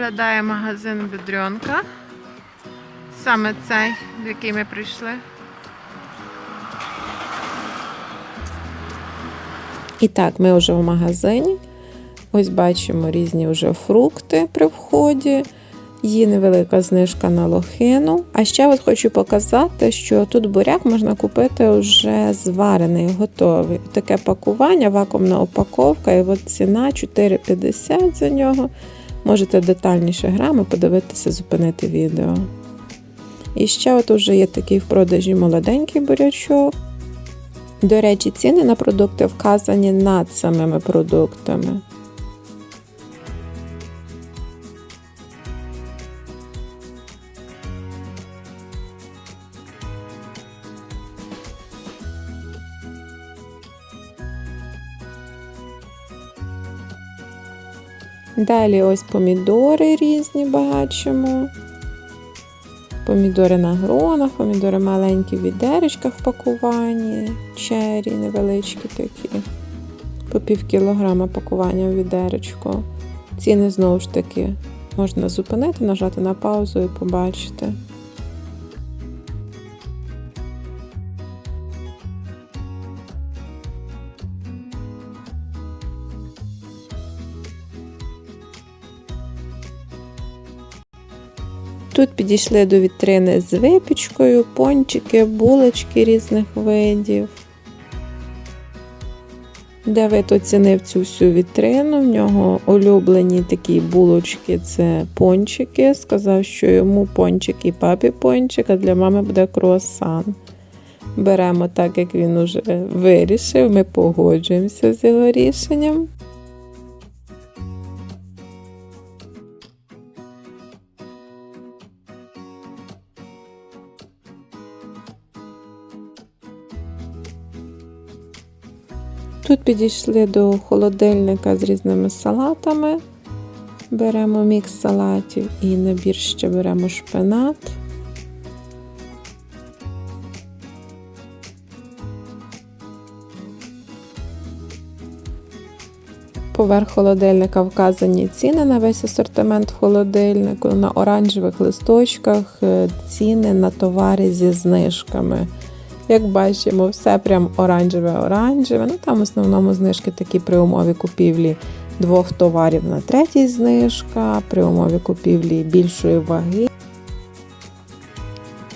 виглядає магазин Бедренка. Саме цей, в який ми прийшли. І так, ми вже в магазині. Ось бачимо різні вже фрукти при вході. Є невелика знижка на лохину. А ще от хочу показати, що тут буряк можна купити вже зварений, готовий. Таке пакування, вакуумна упаковка, і от ціна 4,50 за нього. Можете детальніше грами подивитися, зупинити відео. І ще от уже є такий в продажі молоденький бурячок. До речі, ціни на продукти вказані над самими продуктами. Далі ось помідори різні бачимо. Помідори на гронах, помідори маленькі в відеречках в пакуванні, чері невеличкі такі. По пів кілограма пакування в відеречку. Ціни знову ж таки можна зупинити, нажати на паузу і побачити. Підійшли до вітрини з випічкою, пончики, булочки різних видів. Давид оцінив цю всю вітрину. В нього улюблені такі булочки це пончики. Сказав, що йому пончик і папі пончик, а для мами буде круасан. Беремо так, як він уже вирішив. Ми погоджуємося з його рішенням. Тут підійшли до холодильника з різними салатами. Беремо мікс салатів і набір ще беремо шпинат. Поверх холодильника вказані ціни на весь асортимент в холодильнику. На оранжевих листочках е, ціни на товари зі знижками. Як бачимо, все прям оранжеве-оранжеве. Ну там в основному знижки такі при умові купівлі двох товарів на третій знижка, при умові купівлі більшої ваги.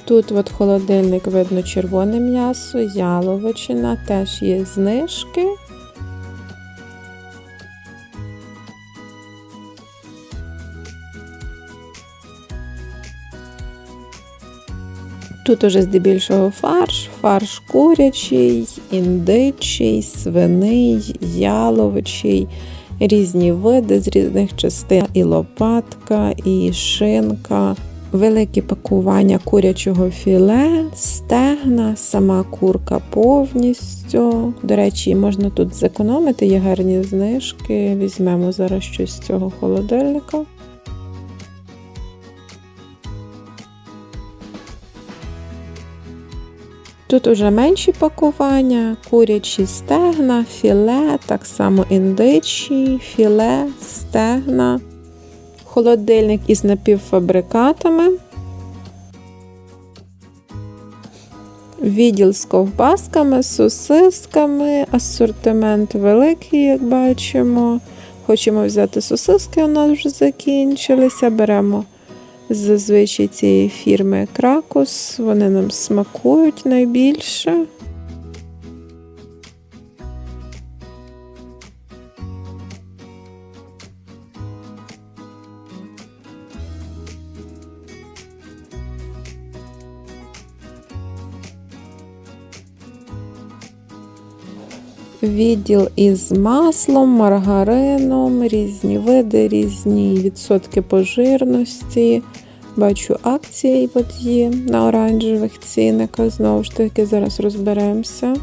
Тут от холодильник видно червоне м'ясо, яловичина, теж є знижки. Тут уже здебільшого фарш, фарш курячий, індичий, свиний, яловичий, різні види з різних частин, і лопатка, і шинка, великі пакування курячого філе, стегна, сама курка повністю. До речі, можна тут зекономити, є гарні знижки. Візьмемо зараз щось з цього холодильника. Тут уже менші пакування, курячі стегна, філе, так само індичі, філе, стегна, холодильник із напівфабрикатами, відділ з ковбасками, сосисками, асортимент великий, як бачимо. Хочемо взяти сосиски, у нас вже закінчилися. Беремо зазвичай цієї фірми Кракус. Вони нам смакують найбільше. Відділ із маслом, маргарином, різні види, різні відсотки пожирності. Бачу акції от є на оранжевих цінниках. Знову ж таки, зараз розберемося.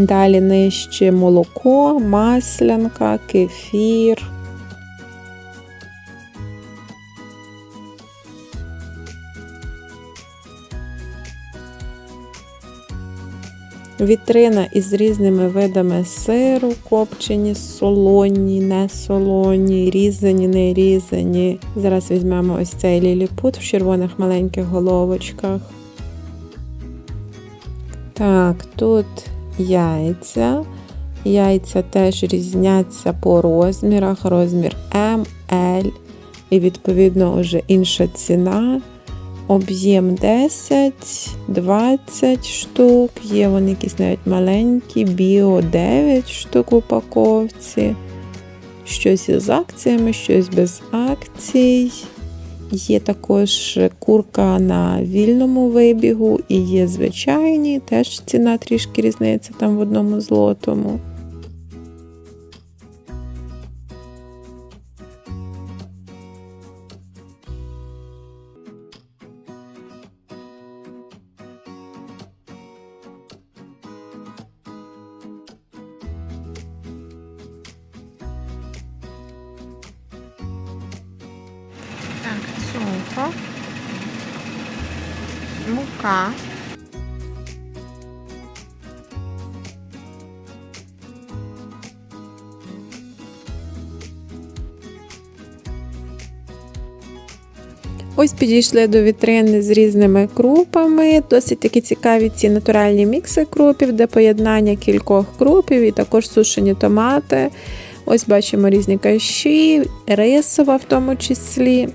Далі нижче молоко, маслянка, кефір. Вітрина із різними видами сиру, копчені, солоні, не солоні, різані, не різані. Зараз візьмемо ось цей ліліпут в червоних маленьких головочках. Так, тут яйця. Яйця теж різняться по розмірах. Розмір М, L і відповідно вже інша ціна. Об'єм 10, 20 штук, є вони якісь навіть маленькі, біо 9 штук в упаковці. Щось із акціями, щось без акцій. Є також курка на вільному вибігу і є звичайні, теж ціна трішки різниця там в одному злотому. Цукор, мука. Ось підійшли до вітрини з різними крупами. Досить такі цікаві ці натуральні мікси крупів, де поєднання кількох крупів і також сушені томати. Ось бачимо різні каші, рисова в тому числі.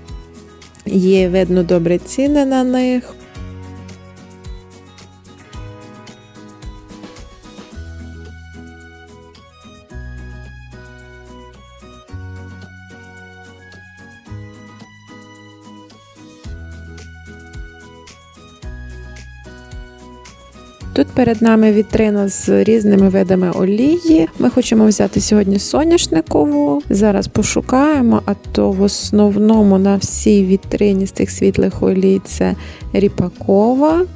Є видно добрі ціни на них. Тут перед нами вітрина з різними видами олії. Ми хочемо взяти сьогодні соняшникову. Зараз пошукаємо, а то в основному на всій вітрині з цих світлих олій це ріпакова.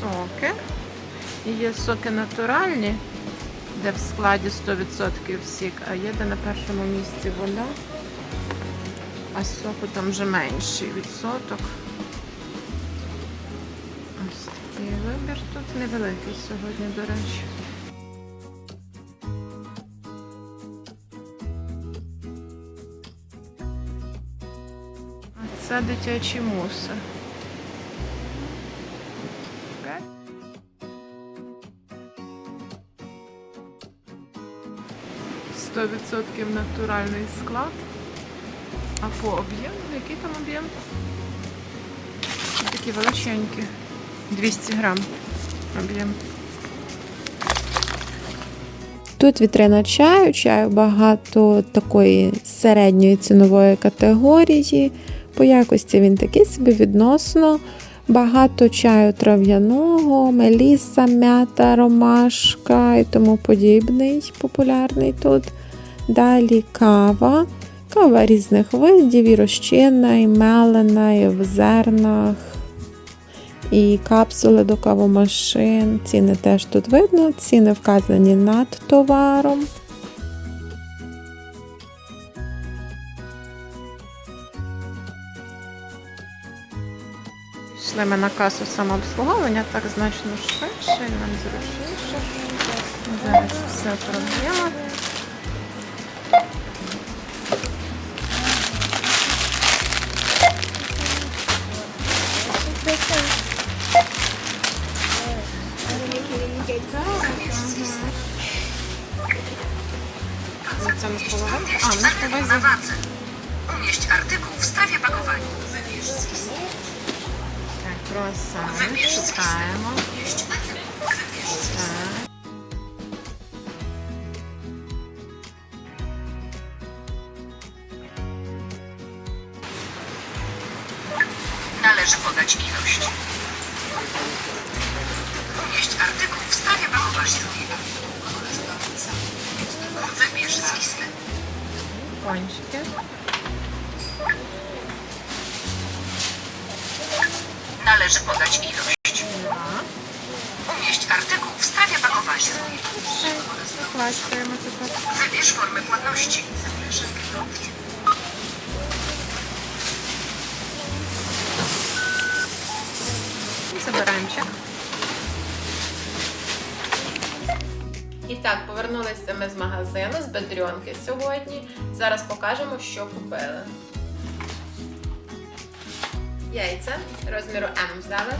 Соки. Є соки натуральні, де в складі 100% сік, а є де на першому місці вода, а соку там вже менший відсоток. Ось такий вибір тут невеликий сьогодні, до речі. Це дитячі муси. 100% натуральний склад. А по об'єму, який там об'єм? Такі величенькі. 200 грам об'єм. Тут вітрина чаю, чаю багато такої середньої цінової категорії. По якості він такий собі відносно. Багато чаю трав'яного, меліса, м'ята, ромашка і тому подібний популярний тут. Далі кава. Кава різних видів, і розчинна, і мелена, і в зернах, і капсули до кавомашин. Ціни теж тут видно, ціни вказані над товаром. Йшли ми на касу самообслуговування, так значно швидше нам зручніше. Зараз все проб'ємо. samo. Tak. Należy podać ilość. Umieść artykuł w stanie bachować. Wybierz z listy. Kończkę. Należy podać ilość. Wybierz formę płatności. Zapraszam pilotnie. Забираємо чек. І так, повернулися ми з магазину з бедрьонки сьогодні. Зараз покажемо, що купили. Яйця розміру М взяли.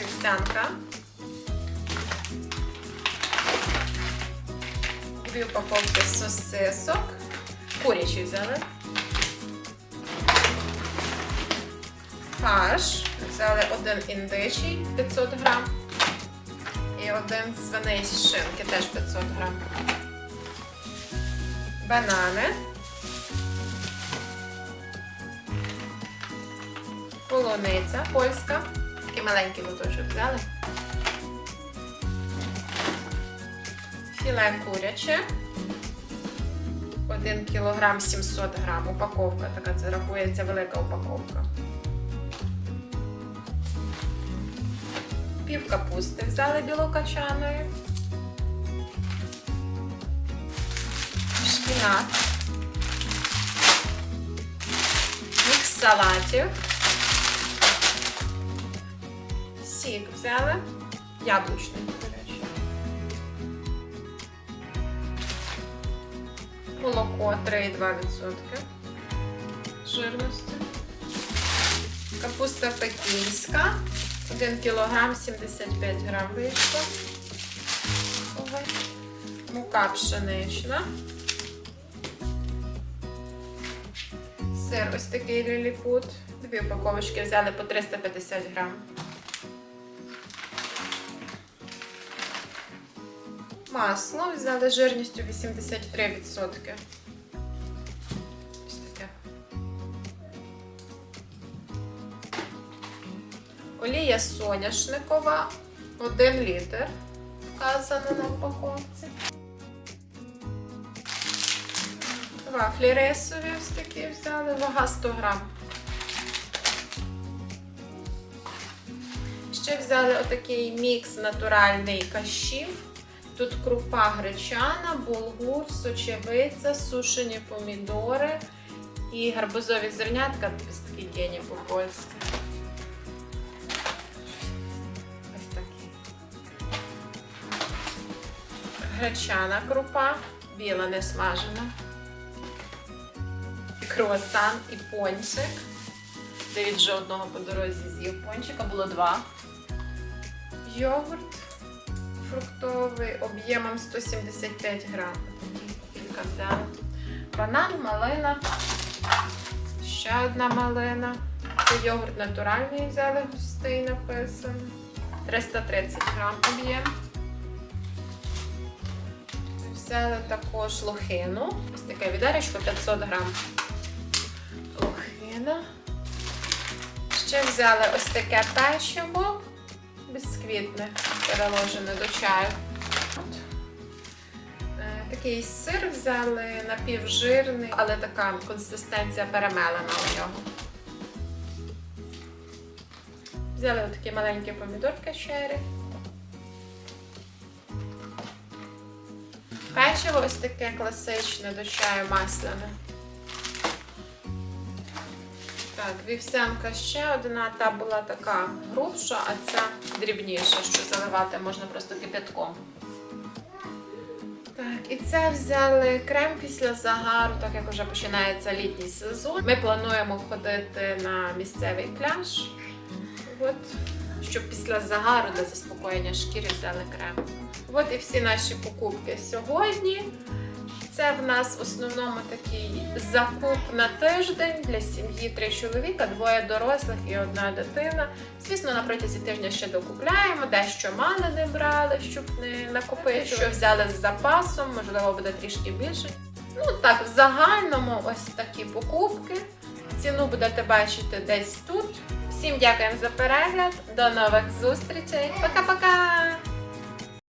Вівсянка. Дві упаковки сосисок. Курячі взяли. Фарш. Взяли один індичий 500 грам. І один свиний з шинки теж 500 грам. Банани. Полуниця польська. Такий маленький лоточок взяли. Філе куряче. 1 кілограм 700 грам. Упаковка така, це рахується велика упаковка. Пів капусти взяли білокачаної. Шпінат. Мікс салатів. Сік взяли. Яблучний, до речі. Молоко 3,2% жирності. Капуста пекінська. 1 кілограм 75 грам вийшло. Мука пшенична. Сир ось такий ліліпут. Дві упаковочки взяли по 350 грам. Масло взяли жирністю 83%. Ось таке. Олія соняшникова 1 літр. Вказано на упаковці. Вафлі рисові ось такі взяли, вага 100 грам. Ще взяли отакий мікс натуральний кашів. Тут крупа гречана, булгур, сочевиця, сушені помідори і гарбузові зернятка, такі гені по-польськи. Ось такі. Гречана крупа, біла не смажена. Круасан і пончик. Девід вже одного по дорозі з'їв пончика, було два. Йогурт фруктовий об'ємом 175 грам. Кілька. Банан, малина. Ще одна малина. Це йогурт натуральний взяли, густий написано. 330 грам об'єм. Взяли також лохину. Ось таке відеречко 500 грам. Лохина. Ще взяли ось таке печиво бісквітне, переложене до чаю. От. Е, Такий сир взяли напівжирний, але така консистенція перемелена у нього. Взяли отакі маленькі помідорки черри. Печиво ось таке класичне до чаю масляне. Так, вівсянка ще одна, та була така грубша, а ця дрібніша, що заливати можна просто кипятком. Так, і це взяли крем після загару, так як вже починається літній сезон. Ми плануємо ходити на місцевий пляж. От, щоб після загару для заспокоєння шкіри взяли крем. От і всі наші покупки сьогодні. Це в нас в основному такий закуп на тиждень для сім'ї три чоловіка, двоє дорослих і одна дитина. Звісно, на протязі тижня ще докупляємо, дещо мали не брали, щоб не накопити, що взяли з запасом, можливо, буде трішки більше. Ну так, в загальному ось такі покупки. Ціну будете бачити десь тут. Всім дякуємо за перегляд. До нових зустрічей. Пока-пока!